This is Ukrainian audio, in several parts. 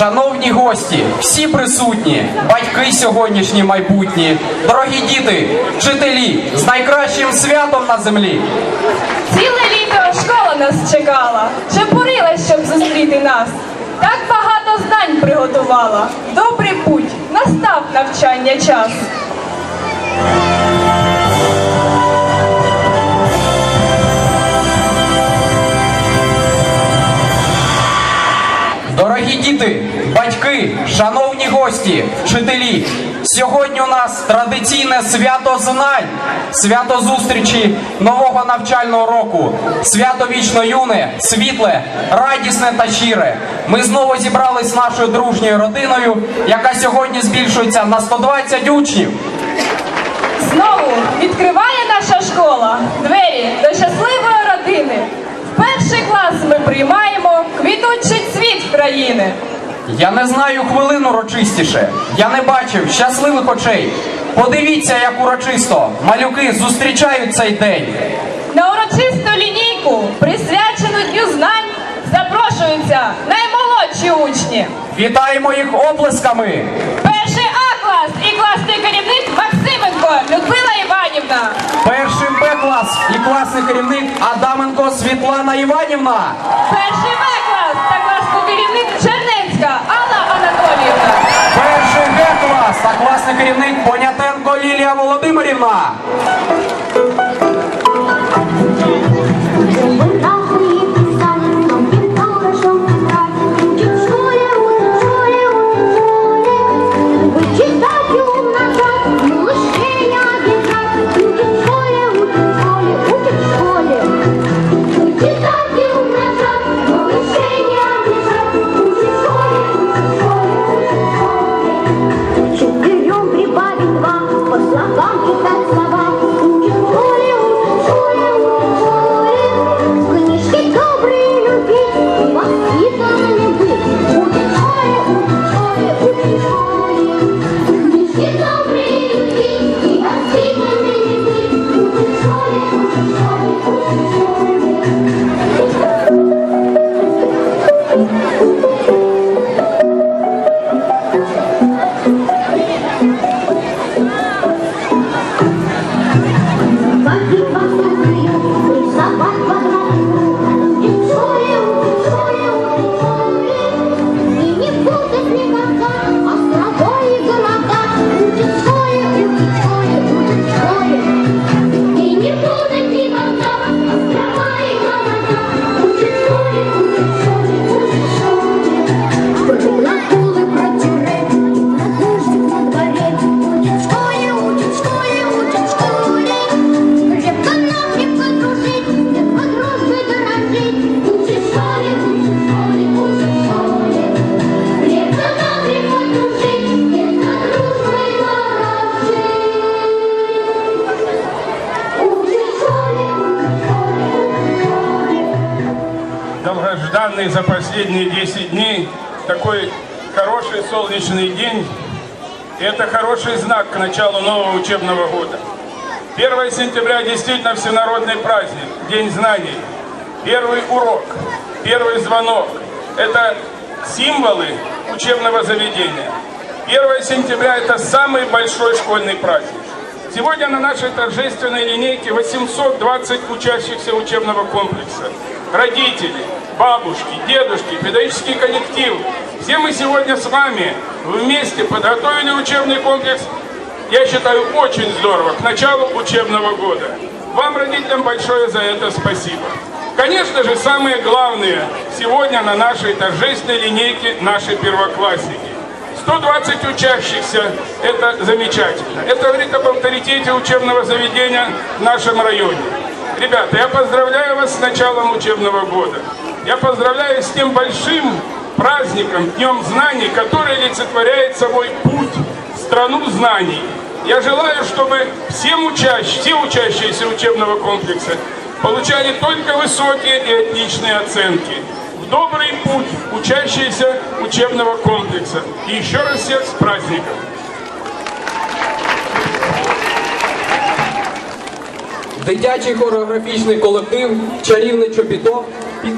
Шановні гості, всі присутні, батьки сьогоднішні майбутні, дорогі діти, вчителі з найкращим святом на землі. Ціле літо школа нас чекала, чепурилась, щоб зустріти нас. Так багато знань приготувала. Добрий путь, настав навчання час. Дорогі діти, батьки, шановні гості, вчителі. Сьогодні у нас традиційне свято знань, свято зустрічі нового навчального року, свято вічно юне, світле, радісне та щире. Ми знову зібрались з нашою дружньою родиною, яка сьогодні збільшується на 120 учнів. Знову відкриває наша школа двері до щасливої родини. В перший клас ми приймаємо квітучий цвіт країни. Я не знаю хвилин урочистіше. Я не бачив щасливих очей. Подивіться, як урочисто малюки зустрічають цей день. На урочисту лінійку, присвячену Дню знань, запрошуються наймолодші учні. Вітаємо їх оплесками. Перший А клас і класний керівник Максименко Людмила Іванівна. Перший Б клас і класний керівник Адаменко Світлана Іванівна. Перший Б клас та класний керівник Чернецька Алла Анатоліївна. Перший Г клас та класний керівник Понятенко Лілія Володимирівна. Долгожданный за последние 10 дней такой хороший солнечный день. И это хороший знак к началу нового учебного года. 1 сентября действительно всенародный праздник, День знаний. Первый урок, первый звонок – это символы учебного заведения. 1 сентября – это самый большой школьный праздник. Сегодня на нашей торжественной линейке 820 учащихся учебного комплекса. Родители, бабушки, дедушки, педагогический коллектив. Все мы сегодня с вами вместе подготовили учебный комплекс, я считаю, очень здорово, к началу учебного года. Вам, родителям, большое за это спасибо. Конечно же, самые главные сегодня на нашей торжественной линейке наши первоклассники. 120 учащихся, это замечательно. Это говорит об авторитете учебного заведения в нашем районе. Ребята, я поздравляю вас с началом учебного года. Я поздравляю с тем большим праздником, Днем Знаний, который олицетворяет собой путь в страну знаний. Я желаю, чтобы всем учащ... все учащиеся учебного комплекса получали только высокие и отличные оценки. В добрый путь учащиеся учебного комплекса. И еще раз всех с праздником! Дитячий хореографічний колектив Чарівне чобіто під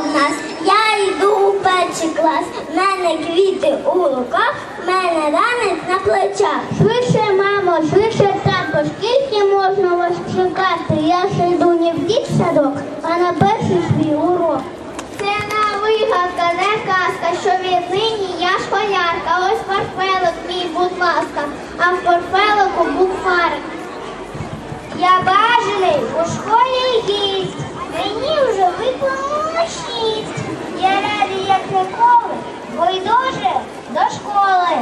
В нас, я йду у перший клас, в мене квіти у руках, в мене ранець на плечах. Швидше, мамо, швидше, татко, скільки можна вас чекати? Я ж йду не в дітсадок, а на перший свій урок. Це на вигадка, не казка, що віднині я школярка. Ось портфелик мій, будь ласка, а в портфелику букварик. Я бажаний у школі гість, мені вже виповнило шість. Я радий, як ніколи, бо йду вже до школи.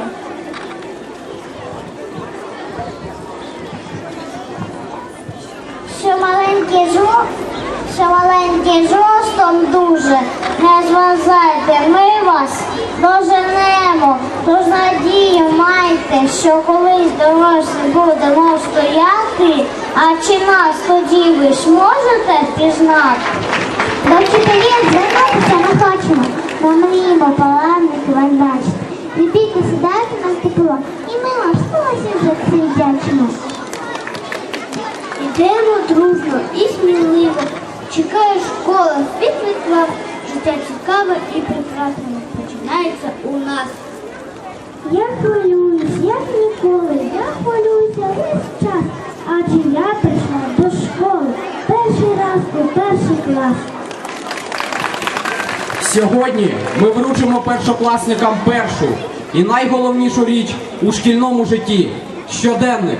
Що маленький жо, що маленький жостом дуже, не зважайте, ми вас доженемо. Тож надію майте, що колись дорослі будемо стояти, А чи нас тоді ви ж можете впізнати? До вчителів звернутися не хочемо, бо мріємо паломники вас бачити. Не бійте, сідайте нам тепло, і ми вам спасі за це вдячимо. Йдемо дружно і сміливо. Чекає школа, світлий клас, життя цікаве і прекрасне починається у нас. Я хвилююсь, як ніколи, я хвилююся весь час, адже я прийшла до школи перший раз у перший клас. Сьогодні ми вручимо першокласникам першу і найголовнішу річ у шкільному житті щоденник.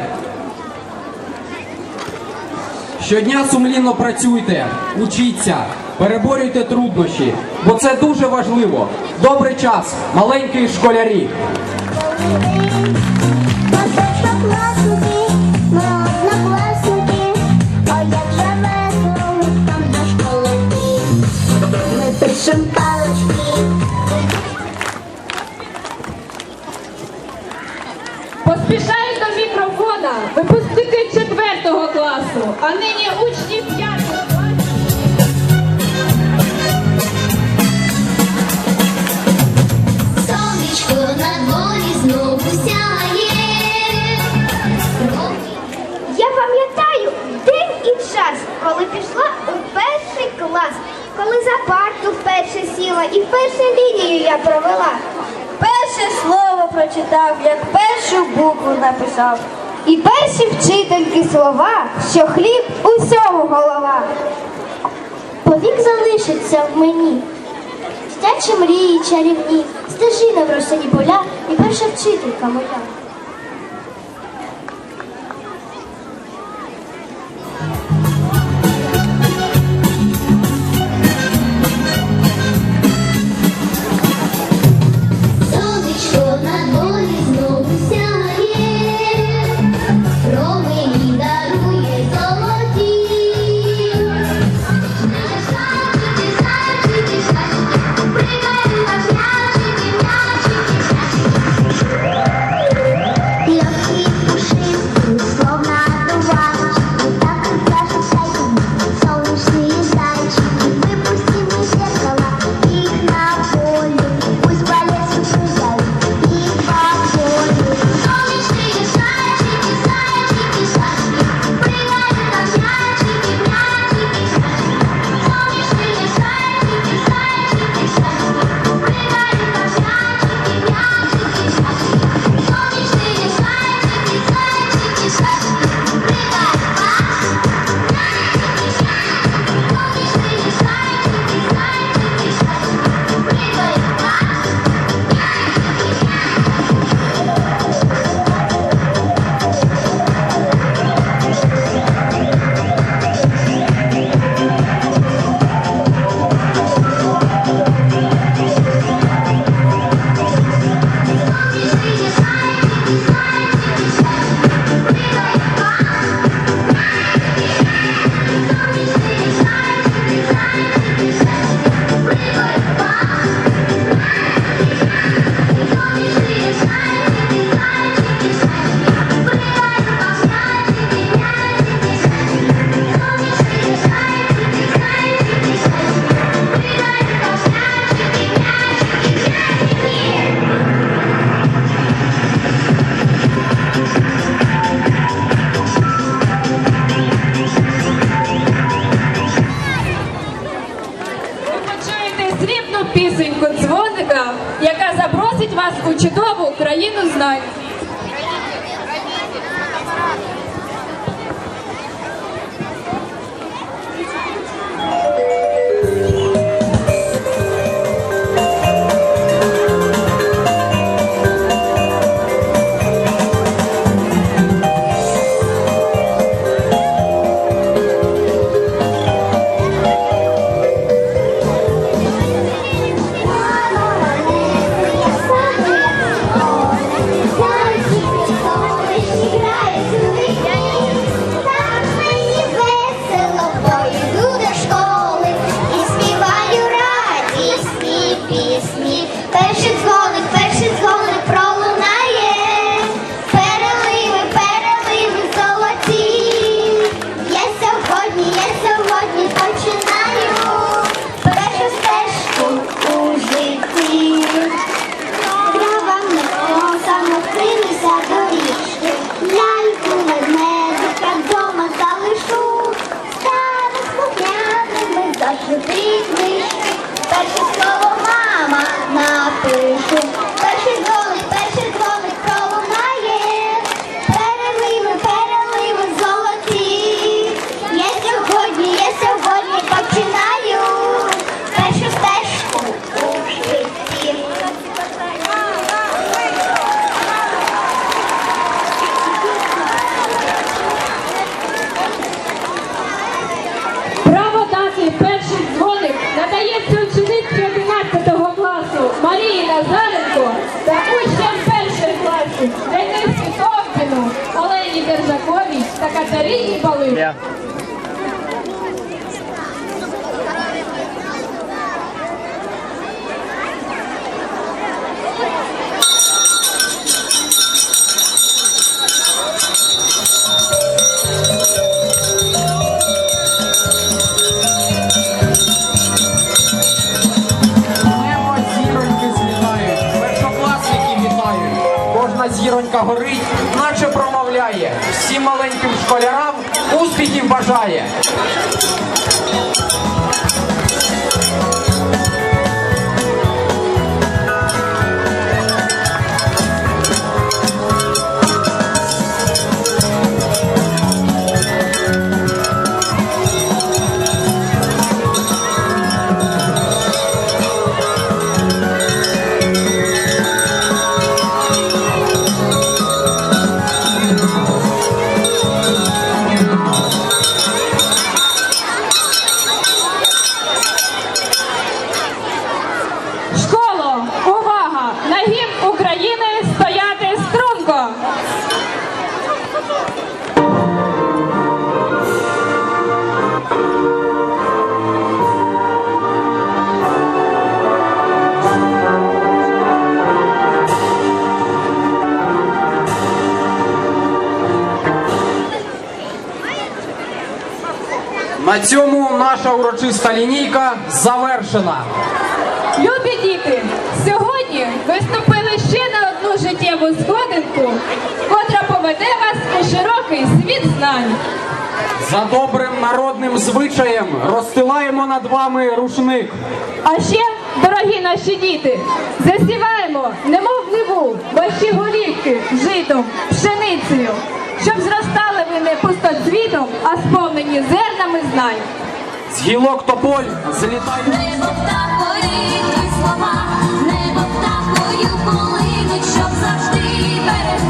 Щодня сумлінно працюйте, учіться, переборюйте труднощі, бо це дуже важливо. Добрий час, маленькі школярі. Провела. Перше слово прочитав, як першу букву написав. І перші вчительки слова, що хліб усьому голова. Повік залишиться в мені. Дитячі мрії чарівні, стежина в росині поля і перша вчителька моя. На цьому наша урочиста лінійка завершена. Любі діти, сьогодні ви вступили ще на одну життєву сходинку, котра поведе вас у широкий світ знань. За добрим народним звичаєм розстилаємо над вами рушник. А ще, дорогі наші діти, засіваємо, немов ниву, ваші голівки житом, пшеницею, щоб зростали ви не пустоцвітом, а сповнені зернами знань. З гілок тополь злітай Небо птахою слова, небо птахою полинуть, щоб завжди берегла.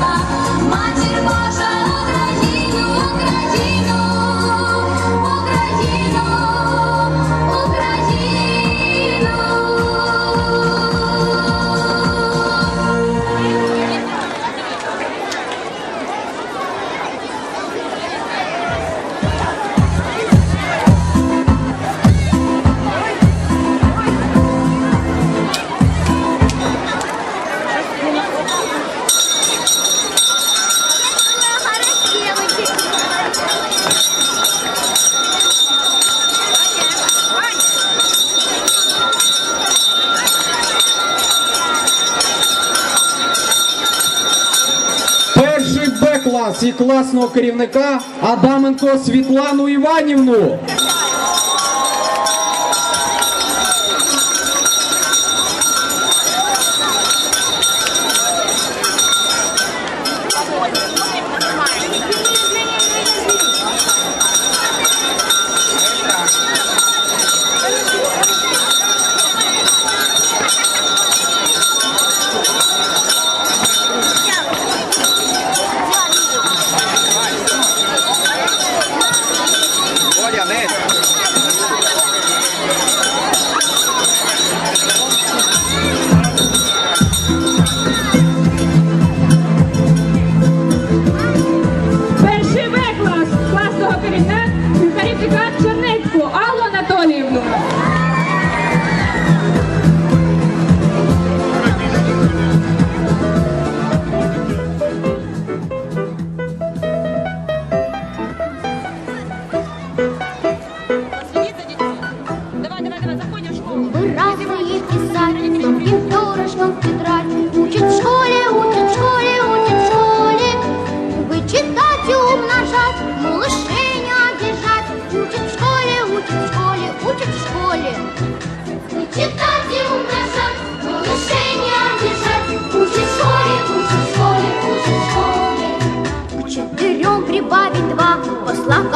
Класного керівника Адаменко Світлану Іванівну.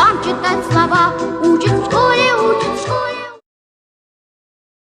Слогам читать слова